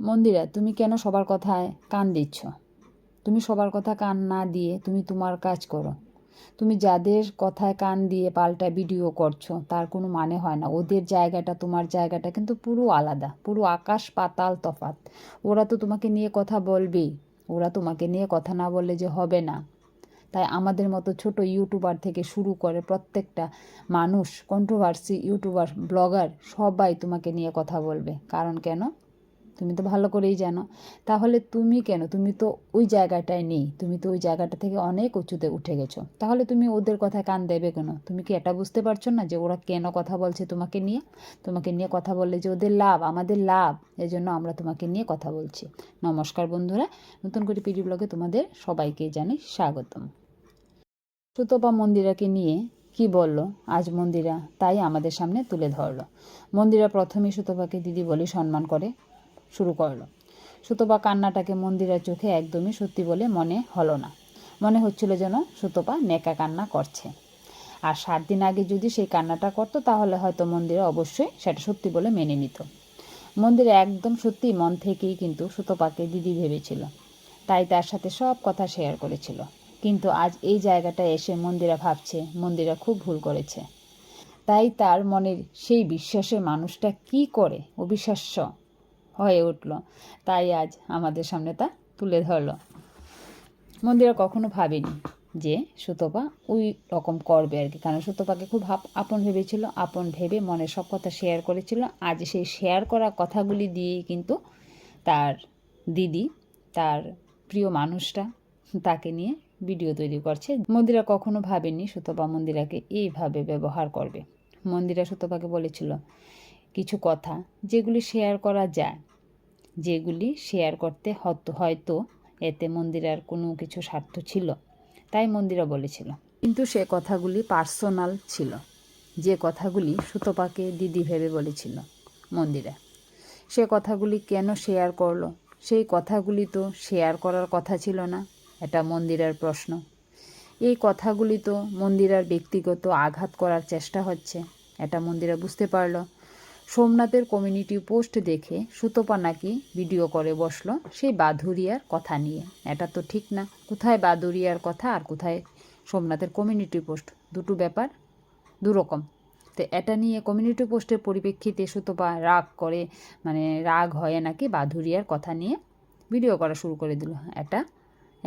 মন্দিরা, তুমি কেন সবার কথায় কান দিচ্ছ? তুমি সবার কথা কান না দিয়ে তুমি তোমার কাজ করো। তুমি যাদের কথায় কান দিয়ে পাল্টা ভিডিও করছ, তার কোনো মানে হয় না। ওদের জায়গাটা, তোমার জায়গাটা কিন্তু পুরো আলাদা, পুরো আকাশ পাতাল তফাত ওরা তো তোমাকে নিয়ে কথা বলবেই। ওরা তোমাকে নিয়ে কথা না বললে যে হবে না। তাই আমাদের মতো ছোট ইউটিউবার থেকে শুরু করে প্রত্যেকটা মানুষ কন্ট্রোভার্সি ইউটিউবার, ব্লগার, সবাই তোমাকে নিয়ে কথা বলবে। কারণ কেন? তুমি তো ভালো করেই জানো। তাহলে তুমি কেন? তুমি তো ওই জায়গাটায় নেই। তুমি তো ওই জায়গাটা থেকে অনেক উঁচুতে উঠে গেছো। তাহলে তুমি ওদের কথায় কান দেবে কেন? তুমি কি এটা বুঝতে পারছ না যে ওরা কেন কথা বলছে তোমাকে নিয়ে? তোমাকে নিয়ে কথা বললে যে ওদের লাভ, আমাদের লাভ, এজন্য আমরা তোমাকে নিয়ে কথা বলছি। নমস্কার বন্ধুরা, নতুন করে পিডি ব্লগে তোমাদের সবাইকে জানাই স্বাগতম। সুতপা মন্দিরাকে নিয়ে কি বলল? আজ মন্দিরা তাই আমাদের সামনে তুলে ধরলো। মন্দিরা প্রথমেই সুতপাকে দিদি বলে সম্মান করে। শুরু করল। সুতপা কান্নাটাকে মন্দিরার চোখে একদমই সত্যি বলে মনে হলো না। মনে হচ্ছিল যেন সুতপা নেকা কান্না করছে। আর সাত দিন আগে যদি সেই কান্নাটা করতো, তাহলে হয়তো মন্দিরে অবশ্যই সেটা সত্যি বলে মেনে নিত। মন্দিরে একদম সত্যি মন থেকেই কিন্তু সুতপাকে দিদি ভেবেছিল। তাই তার সাথে সব কথা শেয়ার করেছিল। কিন্তু আজ এই জায়গাটায় এসে মন্দিরা ভাবছে, মন্দিরা খুব ভুল করেছে। তাই তার মনের সেই বিশ্বাসের মানুষটা কি করে? অবিশ্বাস্য। হয়ে উঠল। তাই আজ আমাদের সামনে তা তুলে ধরলো। মন্দিরা কখনো ভাবেনি যে সুতপা ওই রকম করবে আর কি। কারণ সুতপাকে খুব ভাব আপন ভেবেছিল, আপন ভেবে মনের সব কথা শেয়ার করেছিল। আজ সেই শেয়ার করা কথাগুলি দিয়েই কিন্তু তার দিদি, তার প্রিয় মানুষটা তাকে নিয়ে ভিডিও তৈরি করছে। মন্দিরা কখনো ভাবেনি সুতপা মন্দিরাকে এইভাবে ব্যবহার করবে। মন্দিরা সুতপাকে বলেছিল, কিছু কথা যেগুলি শেয়ার করা যায় যেগুলি শেয়ার করতে হতো, হয়তো এতে মন্দিরার কোনো কিছু স্বার্থ ছিল। তাই মন্দিরা বলেছিল। কিন্তু সে কথাগুলি পার্সোনাল ছিল। যে কথাগুলি সুতপাকে দিদি ভেবে বলেছিল মন্দিরা। সে কথাগুলি কেন শেয়ার করল? সেই কথাগুলি তো শেয়ার করার কথা ছিল না। এটা মন্দিরার প্রশ্ন। এই কথাগুলি তো মন্দিরার ব্যক্তিগত আঘাত করার চেষ্টা হচ্ছে। এটা মন্দিরা বুঝতে পারল। সোমনাথের কমিউনিটি পোস্ট দেখে সুতপা নাকি ভিডিও করে বসল সেই বাধুরিয়ার কথা নিয়ে। এটা তো ঠিক না। কোথায় বাদুরিয়ার কথা আর কোথায় সোমনাথের কমিউনিটি পোস্ট? দুটো ব্যাপার, দুরকম। তো এটা নিয়ে কমিউনিটি পোস্টের পরিপ্রেক্ষিতে সুতপা রাগ করে মানে রাগ হয় নাকি বাধুরিয়ার কথা নিয়ে ভিডিও করা শুরু করে দিল। এটা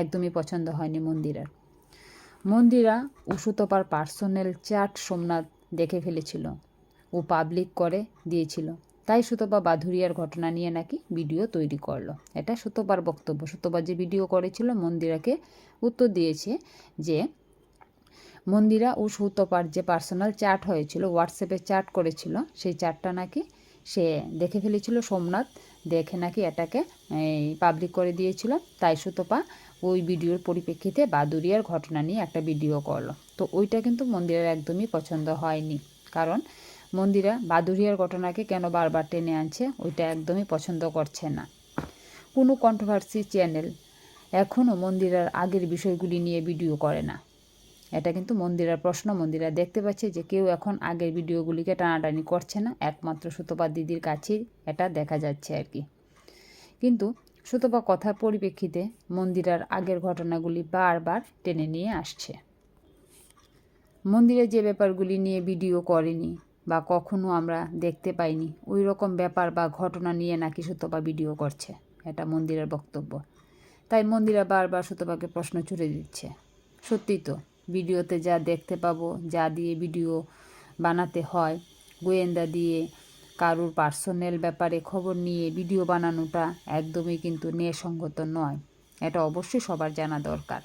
একদমই পছন্দ হয়নি মন্দিরার। মন্দিরা ও সুতপার পার্সোনাল চ্যাট সোমনাথ দেখে ফেলেছিল। ও পাবলিক করে দিয়েছিল। তাই সুতপা বাধুরিয়ার ঘটনা নিয়ে নাকি ভিডিও তৈরি করল। এটা সুতপার বক্তব্য। সুতপা যে ভিডিও করেছিল, মন্দিরাকে উত্তর দিয়েছে যে, মন্দিরা ও সুতপার যে পার্সোনাল চ্যাট হয়েছিল হোয়াটসঅ্যাপে চ্যাট করেছিল, সেই চ্যাটটা নাকি সে দেখে ফেলেছিল সোমনাথ। দেখে নাকি এটাকে পাবলিক করে দিয়েছিল। তাই সুতপা ওই ভিডিওর পরিপ্রেক্ষিতে বাদুরিয়ার ঘটনা নিয়ে একটা ভিডিও করল। তো ওইটা কিন্তু মন্দিরের একদমই পছন্দ হয়নি। কারণ মন্দিরা বাদুরিয়ার ঘটনাকে কেন বারবার টেনে আনছে, ওইটা একদমই পছন্দ করছে না। কোনো কন্ট্রোভার্সি চ্যানেল এখনও মন্দিরার আগের বিষয়গুলি নিয়ে ভিডিও করে না। এটা কিন্তু মন্দিরার প্রশ্ন। মন্দিরা দেখতে পাচ্ছে যে কেউ এখন আগের ভিডিওগুলিকে টানাটানি করছে না, একমাত্র সুতপা দিদির কাছেই এটা দেখা যাচ্ছে আর কি। কিন্তু সুতপা কথার পরিপ্রেক্ষিতে মন্দিরার আগের ঘটনাগুলি বারবার টেনে নিয়ে আসছে। মন্দিরে যে ব্যাপারগুলি নিয়ে ভিডিও করেনি বা কখনো আমরা দেখতে পাইনি। ওই রকম ব্যাপার বা ঘটনা নিয়ে নাকি সুতপা ভিডিও করছে। এটা মন্দিরের বক্তব্য। তাই মন্দিরা বারবার সুতপাকে প্রশ্ন ছুড়ে দিচ্ছে। সত্যি তো, ভিডিওতে যা দেখতে পাবো, যা দিয়ে ভিডিও বানাতে হয়, গোয়েন্দা দিয়ে, কারুর পার্সোনাল ব্যাপারে খবর নিয়ে ভিডিও বানানোটা একদমই কিন্তু ন্যায়সঙ্গত নয়। এটা অবশ্যই সবার জানা দরকার।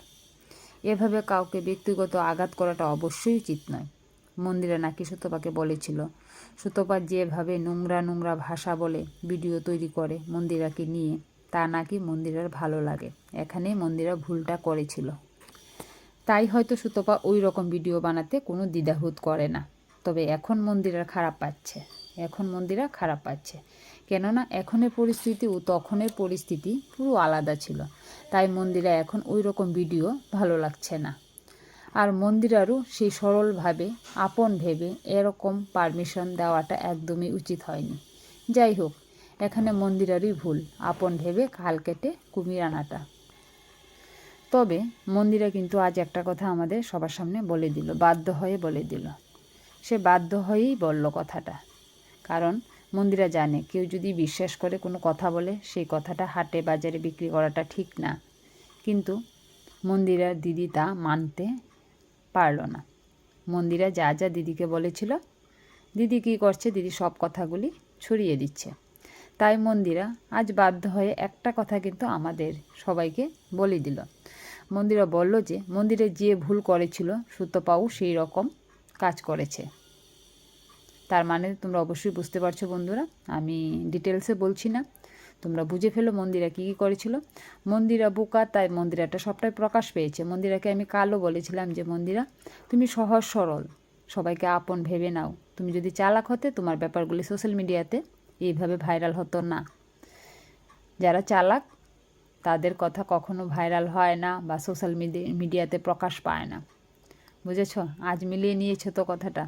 এভাবে কাউকে ব্যক্তিগত আঘাত করাটা অবশ্যই উচিত নয়। মন্দিরা নাকি সুতপাকে বলেছিল। সুতপা যেভাবে নোংরা নোংরা ভাষা বলে ভিডিও তৈরি করে মন্দিরাকে নিয়ে, তা নাকি মন্দিরার ভালো লাগে। এখানেই মন্দিরা ভুলটা করেছিল। তাই হয়তো সুতপা ওই রকম ভিডিও বানাতে কোনো দ্বিধাবোধ করে না। তবে এখন মন্দিরা খারাপ পাচ্ছে। এখন মন্দিরা খারাপ পাচ্ছে। কেননা এখনের পরিস্থিতি ও তখনের পরিস্থিতি পুরো আলাদা ছিল। তাই মন্দিরা এখন ওই রকম ভিডিও ভালো লাগছে না। আর মন্দিরারও সেই সরলভাবে, আপন ভেবে এরকম পারমিশন দেওয়াটা একদমই উচিত হয়নি। যাই হোক, এখানে মন্দিরেরই ভুল, আপন ভেবে খাল কেটে কুমির আনাটা। তবে মন্দিরা কিন্তু আজ একটা কথা আমাদের সবার সামনে বলে দিল, বাধ্য হয়ে বলে দিল। সে বাধ্য হয়েই বলল কথাটা। কারণ মন্দিরা জানে, কেউ যদি বিশ্বাস করে কোনো কথা বলে, সেই কথাটা হাটে বাজারে বিক্রি করাটা ঠিক না। কিন্তু মন্দিরার দিদি তা মানতে পারল না। মন্দিরা যা যা দিদিকে বলেছিল, দিদি কী করছে, দিদি সব কথাগুলি ছড়িয়ে দিচ্ছে। তাই মন্দিরা আজ বাধ্য হয়ে একটা কথা কিন্তু আমাদের সবাইকে বলে দিল। মন্দিরা বলল যে, মন্দিরে যে ভুল করেছিল সুতপাও সেই রকম কাজ করেছে। তার মানে তোমরা অবশ্যই বুঝতে পারছ বন্ধুরা, আমি ডিটেলসে বলছি না। তোমরা বুঝে ফেলো মন্দিরা কী কী করেছিল। মন্দিরা বোকা, তাই মন্দিরাটা সবটাই প্রকাশ পেয়েছে। মন্দিরাকে আমি কালও বলেছিলাম যে, মন্দিরা, তুমি সহজ সরল, সবাইকে আপন ভেবে নাও। তুমি যদি চালাক হতে, তোমার ব্যাপারগুলি সোশ্যাল মিডিয়াতে এইভাবে ভাইরাল হতো না। যারা চালাক, তাদের কথা কখনো ভাইরাল হয় না বা সোশ্যাল মিডিয়াতে প্রকাশ পায় না। বুঝেছ? আজ মিলিয়ে নিয়েছো তো কথাটা।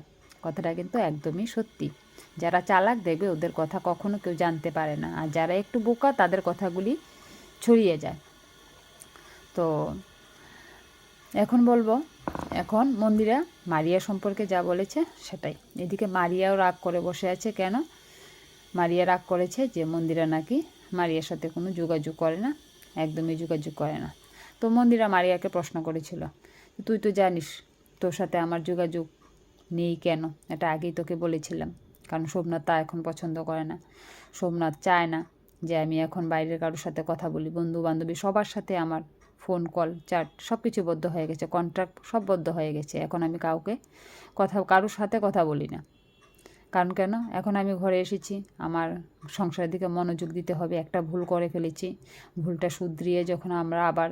কথাটা কিন্তু একদমই সত্যি। যারা চালাক দেখবে ওদের কথা কখনো কেউ জানতে পারে না। আর যারা একটু বোকা, তাদের কথাগুলি ছড়িয়ে যায়। তো এখন বলব, এখন মন্দিরা মারিয়া সম্পর্কে যা বলেছে সেটাই। এদিকে মারিয়াও রাগ করে বসে আছে কেন? মারিয়া রাগ করেছে যে মন্দিরা নাকি মারিয়ার সাথে কোনো যোগাযোগ করে না, একদমই যোগাযোগ করে না। তো মন্দিরা মারিয়াকে প্রশ্ন করেছিল, তুই তো জানিস তোর সাথে আমার যোগাযোগ নেই কেন? এটা আগেই তোকে বলেছিলাম। কারণ সোমনাথ তা এখন পছন্দ করে না। সোমনাথ চায় না যে আমি এখন বাইরের কারোর সাথে কথা বলি। বন্ধু বান্ধবী সবার সাথে আমার ফোন, কল, চ্যাট সব কিছু বদ্ধ হয়ে গেছে। কন্ট্রাক্ট সব বদ্ধ হয়ে গেছে। এখন আমি কাউকে কথা, কারোর সাথে কথা বলি না। কারণ কেন? এখন আমি ঘরে এসেছি। আমার সংসারের দিকে মনোযোগ দিতে হবে। একটা ভুল করে ফেলেছি। ভুলটা শুধরিয়ে যখন আমরা আবার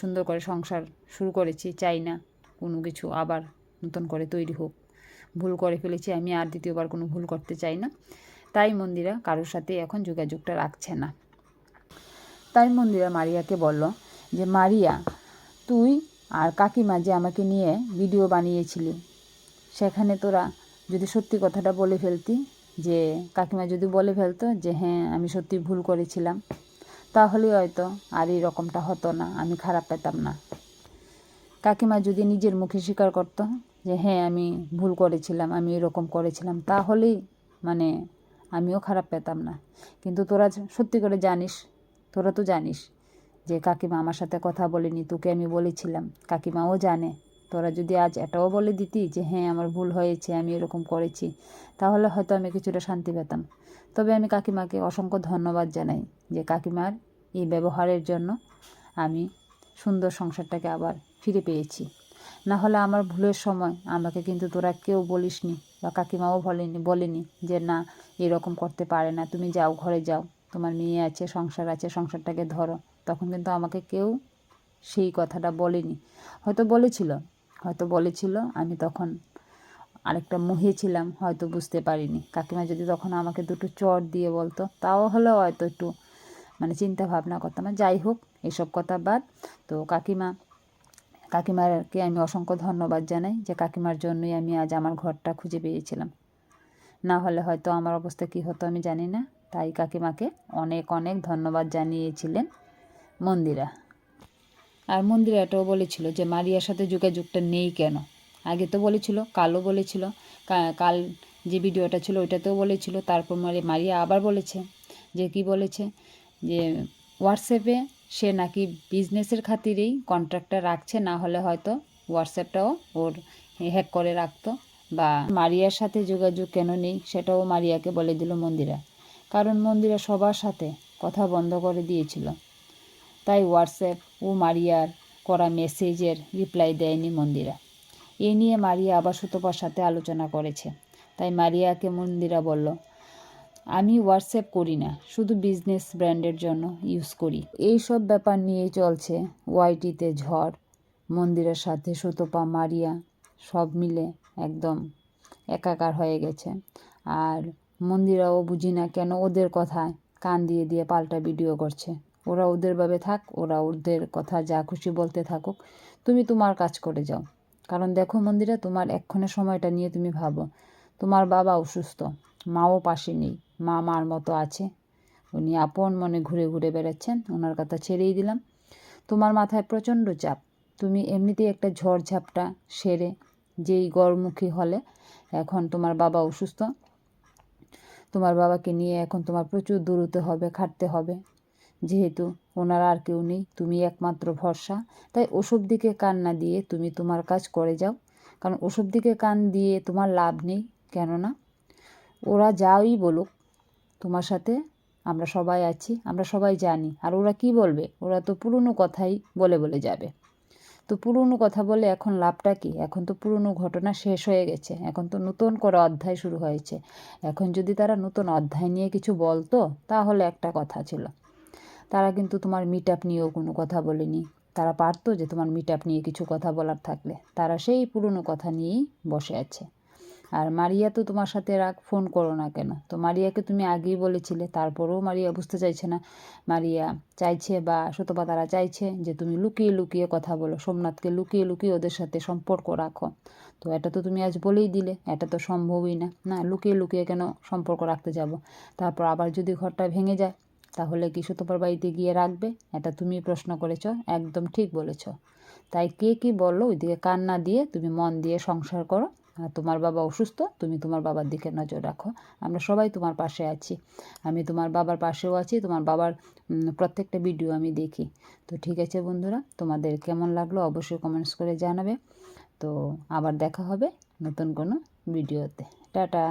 সুন্দর করে সংসার শুরু করেছি, চাই না কোনো কিছু আবার নতুন করে তৈরি হোক। ভুল করে ফেলেছি, আমি আর দ্বিতীয়বার কোনো ভুল করতে চাই না। তাই মন্দিরা কারোর সাথে এখন যোগাযোগটা রাখছে না। তাই মন্দিরা মারিয়াকে বলল যে, মারিয়া, তুই আর কাকিমা যে আমাকে নিয়ে ভিডিও বানিয়েছিলি, সেখানে তোরা যদি সত্যি কথাটা বলে ফেলতি, যে কাকিমা যদি বলে ফেলতো যে হ্যাঁ আমি সত্যি ভুল করেছিলাম, তাহলে হয়তো আর এই রকমটা হতো না, আমি খারাপ পেতাম না। কাকিমা যদি নিজের মুখে স্বীকার করতো যে হ্যাঁ আমি ভুল করেছিলাম, আমি এরকম করেছিলাম। তাহলেই মানে আমিও খারাপ পেতাম না। কিন্তু তোরা সত্যি করে জানিস, তোরা তো জানিস যে, কাকিমা আমার সাথে কথা বলেনি, তোকে আমি বলেছিলাম। কাকিমাও জানে। তোরা যদি আজ এটাও বলে দিতি যে হ্যাঁ আমার ভুল হয়েছে, আমি এরকম করেছি, তাহলে হয়তো আমি কিছুটা শান্তি পেতাম। তবে আমি কাকিমাকে অসংখ্য ধন্যবাদ জানাই যে, কাকিমার এই ব্যবহারের জন্য আমি সুন্দর সংসারটাকে আবার ফিরে পেয়েছি। না হলে আমার ভুলের সময়। আমাকে কিন্তু তোরা কেউ বলিসনি বা কাকিমাও বলেনি বলেনি যে, না, এরকম করতে পারে না। তুমি যাও, ঘরে যাও। তোমার মেয়ে আছে, সংসার আছে, সংসারটাকে ধরো। তখন কিন্তু আমাকে কেউ সেই কথাটা বলেনি। হয়তো বলেছিল। হয়তো বলেছিল। আমি তখন আরেকটা মুহে ছিলাম, হয়তো বুঝতে পারিনি। কাকিমা যদি তখন আমাকে দুটো চট দিয়ে বলতো, তাও হলেও হয়তো একটু মানে চিন্তা ভাবনা করতাম। যাই হোক, এসব কথা বাদ। তো কাকিমা কাকিমারকে আমি অসংখ্য ধন্যবাদ জানাই যে কাকিমার জন্যই আমি আজ আমার ঘরটা খুঁজে পেয়েছিলাম। না হলে হয়তো আমার অবস্থা কী হতো আমি জানি না, তাই কাকিমাকে অনেক অনেক ধন্যবাদ জানিয়েছিলেন মন্দিরা। আর মন্দিরা এটাও বলেছিল যে মারিয়ার সাথে যোগাযোগটা নেই কেন? আগে তো বলেছিল, কালও বলেছিল কাল যে ভিডিওটা ছিল ওইটাতেও বলেছিল, তারপর মারিয়া আবার বলেছে, যে কি বলেছে? যে হোয়াটসঅ্যাপে সে নাকি বিজনেসের খাতিরেই কন্ট্রাক্টটা রাখছে, না হলে হয়তো হোয়াটসঅ্যাপটাও ওর হ্যাক করে রাখতো বা মারিয়ার সাথে যোগাযোগ কেন নেই সেটাও মারিয়াকে বলে দিল মন্দিরা। কারণ মন্দিরা সবার সাথে কথা বন্ধ করে দিয়েছিল। তাই হোয়াটসঅ্যাপ ও মারিয়ার করা মেসেজের রিপ্লাই দেয়নি মন্দিরা। এ নিয়ে মারিয়া আবার সুতপার সাথে আলোচনা করেছে। তাই মারিয়াকে মন্দিরা বলল আমি হোয়াটসঅ্যাপ করি না, শুধু বিজনেস ব্র্যান্ডের জন্য ইউজ করি। এই সব ব্যাপার নিয়েই চলছে ওয়াইটিতে ঝড়, মন্দিরের সাথে সুতপা, মারিয়া, সব মিলে একদম একাকার হয়ে গেছে। আর মন্দিরাও বুঝি না কেন ওদের কথায় কান দিয়ে দিয়ে পাল্টা ভিডিও করছে। ওরা ওদেরভাবে থাক, ওরা ওদের কথা যা খুশি বলতে থাকুক, তুমি তোমার কাজ করে যাও। কারণ দেখো মন্দিরা, তোমার এক্ষণের সময়টা নিয়ে তুমি ভাবো, তোমার বাবা অসুস্থ, মাও পাশে নেই মা মার মতো আছে। উনি আপন মনে ঘুরে ঘুরে বেড়াচ্ছেন, ওনার কথা ছেড়েই দিলাম। তোমার মাথায় প্রচণ্ড চাপ। তুমি এমনিতেই একটা ঝড় ঝাপটা সেরে যেই গড়মুখী হলে এখন তোমার বাবা অসুস্থ। তোমার বাবাকে নিয়ে এখন তোমার প্রচুর দূরতে হবে, খাটতে হবে। যেহেতু ওনার আর কেউ নেই, তুমি একমাত্র ভরসা। তাই ওসব দিকে কান না দিয়ে তুমি তোমার কাজ করে যাও। কারণ ওসব দিকে কান দিয়ে তোমার লাভ নেই, কেননা ওরা যাই বলুক তোমার সাথে আমরা সবাই আছি, আমরা সবাই জানি। আর ওরা কি বলবে? ওরা তো পুরনো কথাই বলে বলে যাবে। তো পুরনো কথা বলে এখন লাভটা কি? এখন তো পুরনো ঘটনা শেষ হয়ে গেছে। এখন তো নতুন করে অধ্যায় শুরু হয়েছে। এখন যদি তারা নতুন অধ্যায় নিয়ে কিছু বলতো, তাহলে একটা কথা ছিল। তারা কিন্তু তোমার মিট আপ নিয়েও কোনো কথা বলেনি। তারা পারতো যে তোমার মিট আপ নিয়ে কিছু কথা বলার থাকলে। তারা সেই পুরনো কথা নিয়েই বসে আছে। আর মারিয়া তো তোমার সাথে রাগ ফোন করো না কেন? তো মারিয়াকে তুমি আগেই বলেছিলে, তারপরেও মারিয়া বুঝতে চাইছে না। মারিয়া চাইছে বা সুতপা তারা চাইছে যে তুমি লুকিয়ে লুকিয়ে কথা বলো, সোমনাথকে লুকিয়ে লুকিয়ে ওদের সাথে সম্পর্ক রাখো। তো এটা তো তুমি আজ বলেই দিলে, এটা তো সম্ভবই না। না, লুকিয়ে লুকিয়ে কেন সম্পর্ক রাখতে যাব? তারপর আবার যদি ঘরটা ভেঙে যায়, তাহলে কি সুতপার বাড়িতে গিয়ে রাখবে? এটা তুমি প্রশ্ন করেছ, একদম ঠিক বলেছ। তাই কে কি বলল? ওইদিকে কান্না দিয়ে তুমি মন দিয়ে সংসার করো। তোমার বাবা অসুস্থ, তুমি তোমার বাবার দিকে নজর রাখো। আমরা সবাই তোমার পাশে আছি। আমি তোমার বাবার পাশেও আছি, তোমার বাবার প্রত্যেকটা ভিডিও আমি দেখি। তো ঠিক আছে বন্ধুরা, তোমাদের কেমন লাগল অবশ্যই কমেন্টস করে জানাবে। তো আবার দেখা হবে নতুন কোনো ভিডিওতে টাটা!